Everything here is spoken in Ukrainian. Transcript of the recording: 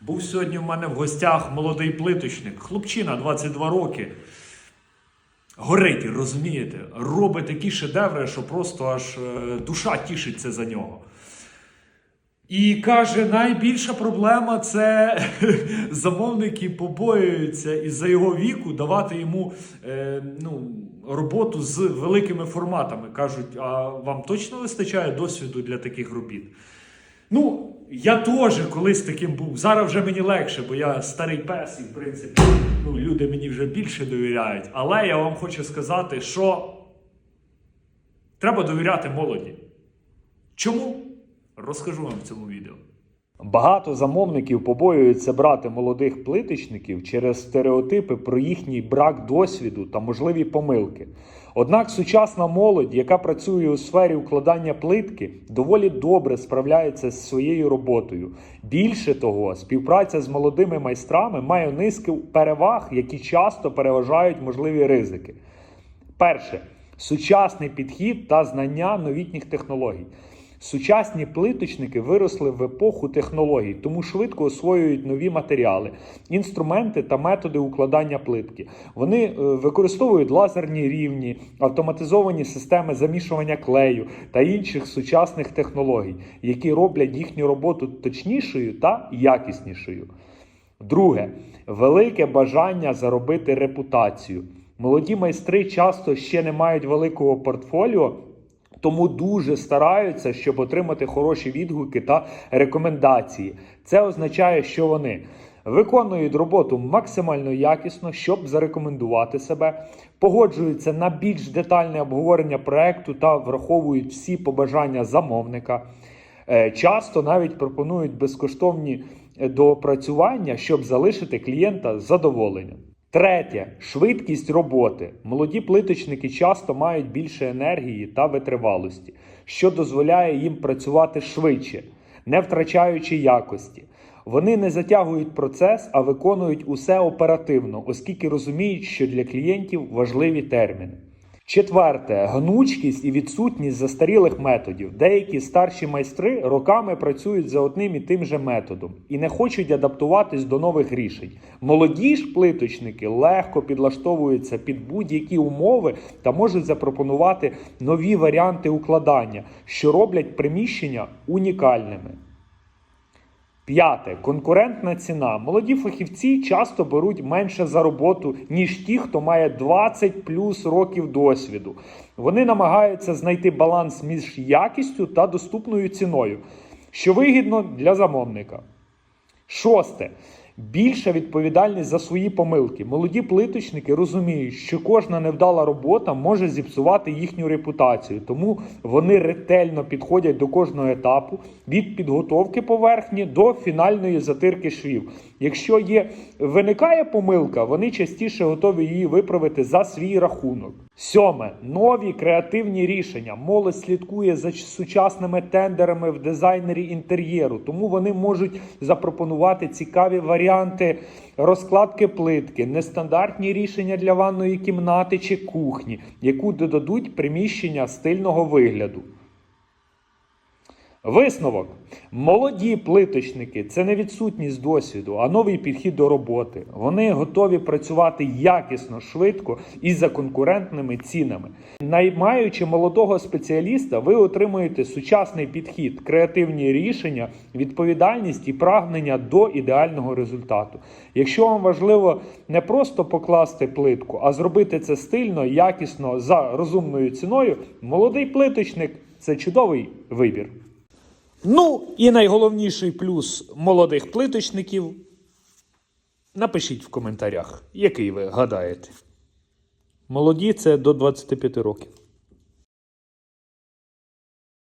Був сьогодні в мене в гостях молодий плиточник, хлопчина 22 роки. Горить, розумієте? Робить такі шедеври, що просто аж е, душа тішиться за нього. І каже, найбільша проблема це замовники побоюються із-за його віку давати йому е, ну, роботу з великими форматами. Кажуть, а вам точно вистачає досвіду для таких робіт? Ну, я теж колись таким був. Зараз вже мені легше, бо я старий пес, і в принципі ну, люди мені вже більше довіряють. Але я вам хочу сказати, що треба довіряти молоді. Чому? Розкажу вам в цьому відео. Багато замовників побоюються брати молодих плиточників через стереотипи про їхній брак досвіду та можливі помилки. Однак сучасна молодь, яка працює у сфері укладання плитки, доволі добре справляється з своєю роботою. Більше того, співпраця з молодими майстрами має низки переваг, які часто переважають можливі ризики. Перше сучасний підхід та знання новітніх технологій. Сучасні плиточники виросли в епоху технологій, тому швидко освоюють нові матеріали, інструменти та методи укладання плитки. Вони е, використовують лазерні рівні, автоматизовані системи замішування клею та інших сучасних технологій, які роблять їхню роботу точнішою та якіснішою. Друге, велике бажання заробити репутацію. Молоді майстри часто ще не мають великого портфоліо, тому дуже стараються, щоб отримати хороші відгуки та рекомендації. Це означає, що вони виконують роботу максимально якісно, щоб зарекомендувати себе, погоджуються на більш детальне обговорення проекту та враховують всі побажання замовника. Е, Часто навіть пропонують безкоштовні е, доопрацювання, щоб залишити клієнта задоволеним. Третє швидкість роботи. Молоді плиточники часто мають більше енергії та витривалості, що дозволяє їм працювати швидше, не втрачаючи якості. Вони не затягують процес, а виконують усе оперативно, оскільки розуміють, що для клієнтів важливі терміни. Четверте гнучкість і відсутність застарілих методів. Деякі старші майстри роками працюють за одним і тим же методом і не хочуть адаптуватись до нових рішень. Молоді ж плиточники легко підлаштовуються під будь-які умови та можуть запропонувати нові варіанти укладання, що роблять приміщення унікальними. П'яте конкурентна ціна. Молоді фахівці часто беруть менше за роботу, ніж ті, хто має 20 плюс років досвіду. Вони намагаються знайти баланс між якістю та доступною ціною, що вигідно для замовника. Шосте. Більша відповідальність за свої помилки. Молоді плиточники розуміють, що кожна невдала робота може зіпсувати їхню репутацію, тому вони ретельно підходять до кожного етапу від підготовки поверхні до фінальної затирки швів. Якщо є виникає помилка, вони частіше готові її виправити за свій рахунок. Сьоме нові креативні рішення. Молодь слідкує за сучасними тендерами в дизайнері інтер'єру, тому вони можуть запропонувати цікаві варіанти розкладки плитки, нестандартні рішення для ванної кімнати чи кухні, яку додадуть приміщення стильного вигляду. Висновок: молоді плиточники це не відсутність досвіду, а новий підхід до роботи. Вони готові працювати якісно, швидко і за конкурентними цінами. Наймаючи молодого спеціаліста, ви отримуєте сучасний підхід, креативні рішення, відповідальність і прагнення до ідеального результату. Якщо вам важливо не просто покласти плитку, а зробити це стильно, якісно за розумною ціною, молодий плиточник це чудовий вибір. Ну і найголовніший плюс молодих плиточників. Напишіть в коментарях, який ви гадаєте. Молоді це до 25 років.